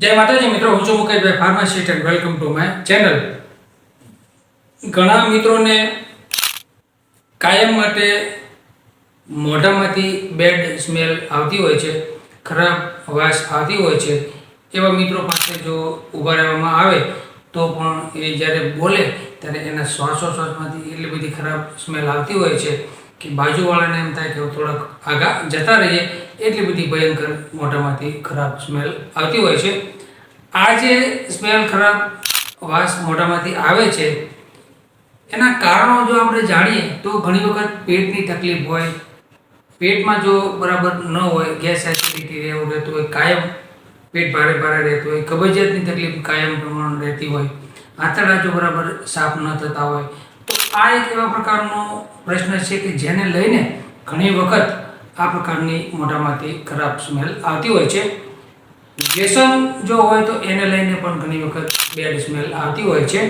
જય માતાજી મિત્રો, હું છું Mukeshbhai pharmacist and welcome to my channel ઘણા મિત્રોને કાયમ માટે મોઢામાંથી બેડ સ્મેલ આવતી હોય છે, ખરાબ વાસ આવતી હોય છે, એવા મિત્રો પાસે જો ઊભા રહેવામાં આવે, તો પણ એ જ્યારે બોલે, ત્યારે એના શ્વાસોશ્વાસમાંથી એટલી બધી ખરાબ સ્મેલ આવતી હોય છે કે બાજુવાળાને એમ થાય કે થોડાક આગા જતા રહીએ, એટલી બધી ભયંકર મોઢામાંથી ખરાબ સ્મેલ આવતી હોય છે. આ જે સ્મેલ ખરાબ વાસ મોઢામાંથી આવે છે, એના કારણો જો આપણે જાણીએ, તો ઘણી વખત પેટની તકલીફ હોય, પેટમાં જો બરાબર ન હોય, ગેસ એસિડિટી રહેવું રહેતું હોય, કાયમ પેટ ભારે ભારે રહેતું હોય, કબજિયાતની તકલીફ કાયમ પ્રમાણ રહેતી હોય, આંતરડા જો બરાબર સાફ ન થતા હોય આ એક એવા પ્રકારનો પ્રશ્ન છે કે જેને લઈને ઘણી વખત આ પ્રકારની મોઢામાંથી ખરાબ સ્મેલ આવતી હોય છે. વ્યસન જો હોય તો એને લઈને પણ ઘણી વખત બેડ સ્મેલ આવતી હોય છે.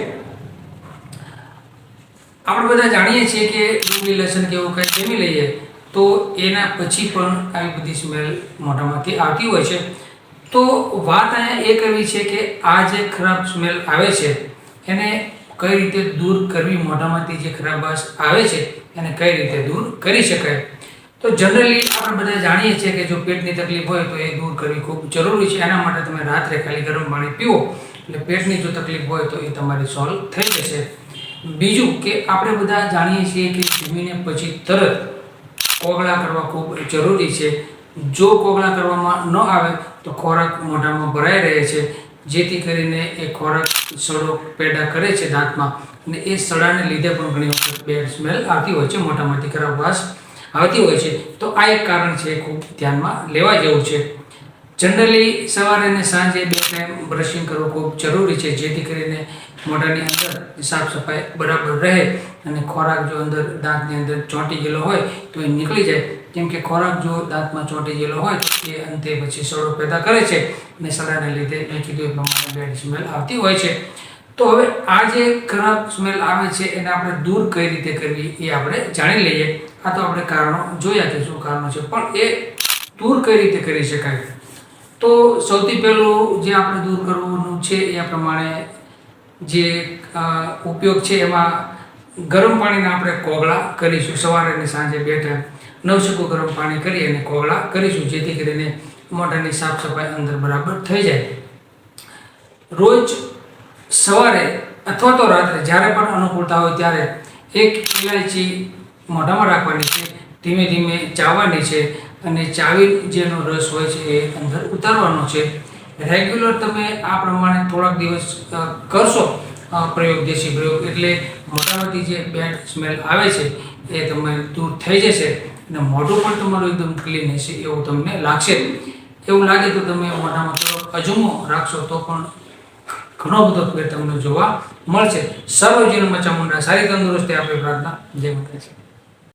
આપણે બધા જાણીએ છીએ કે ડુંગળી લસણ કે એવું કંઈ જમી લઈએ તો એના પછી પણ આવી બધી સ્મેલ મોઢામાંથી આવતી હોય છે. તો વાત અહીંયા એ કરવી છે કે આ જે ખરાબ સ્મેલ આવે છે, એને કઈ રીતે દૂર કરવી મોઢામાંથી જે ખરાબ વાસ આવે છે, એને કઈ રીતે દૂર કરી શકાય? તો જનરલી આપણે બધા જાણીએ છીએ કે જો પેટની તકલીફ હોય તો એ દૂર કરવી ખૂબ જરૂરી છે. એના માટે તમે રાત્રે ખાલી ગરમ પાણી પીવો, એટલે પેટની જો તકલીફ હોય તો એ તમારી સોલ્વ થઈ જશે. બીજું કે આપણે બધા જાણીએ છીએ કે જમીને પછી તરત કોગળા કરવા ખૂબ જરૂરી છે. જો કોગળા કરવામાં ન આવે તો ખોરાક મોઢામાં ભરાઈ રહે છે. જેથી કરીને એ ખોરાક સડો પેદા કરે છે દાંતમાં અને એ સડાને લીધે પણ ઘણી વખત બેડ સ્મેલ આવતી હોય છે મોઢામાંથી ખરાબ વાસ આવતી હોય છે. તો આ એક કારણ છે ખૂબ ધ્યાનમાં લેવા જેવું છે. જનરલી સવારે અને સાંજે બે ટાઈમ બ્રશિંગ કરવું ખૂબ જરૂરી છે, જેથી કરીને મોઢાની અંદર સાફ સફાઈ બરાબર રહે અને ખોરાક જો અંદર દાંતની અંદર ચોંટી ગયેલો હોય તો એ નીકળી જાય. કેમ કે ખોરાક જો દાંતમાં ચોંટી ગયેલો હોય એ અંતે પછી સડો પેદા કરે છે અને સડાને લીધે મેં કીધું એ પ્રમાણે બેડ સ્મેલ આવતી હોય છે. તો હવે આ જે ખરાબ સ્મેલ આવે છે એને આપણે દૂર કઈ રીતે કરવી એ આપણે જાણી લઈએ. આ તો આપણે કારણો જોયા કે શું કારણો છે, પણ એ દૂર કઈ રીતે કરી શકાય? તો સૌથી પહેલું જે આપણે દૂર કરવાનું છે એ પ્રમાણે જે ઉપયોગ છે એમાં ગરમ પાણીના આપણે કોગળા કરીશું. સવારે અને સાંજે બે ટાઈમ નવશેકું ગરમ પાણી કરી અને કોગળા કરીશું, જેથી કરીને મોઢાની સાફ સફાઈ અંદર બરાબર થઈ જાય. રોજ સવારે અથવા તો રાત્રે જ્યારે પણ અનુકૂળતા હોય ત્યારે એક ઇલાયચી મોઢામાં રાખવાની છે. ધીમે ધીમે ચાવવાની છે અને ચાવી જેનો રસ હોય છે એ અંદર ઉતારવાનો છે. રેગ્યુલર તમે આ પ્રમાણે થોડાક દિવસ કરશો પ્રયોગ દેશી પ્રયોગ એટલે મોટામાંથી જે બેડ સ્મેલ આવે છે, એ તમે દૂર થઈ જશે અને મોઢું પણ તમારું એકદમ ક્લીન હશે એવું તમને લાગશે. એવું લાગે તો તમે મોઢામાં થોડો અજમો રાખશો તો પણ ઘણો બધો ફેર તમને જોવા મળશે. સર્વજીવનમાં મચામુંડા સારી તંદુરસ્તી આપણે પ્રાર્થના. જય માતાજી.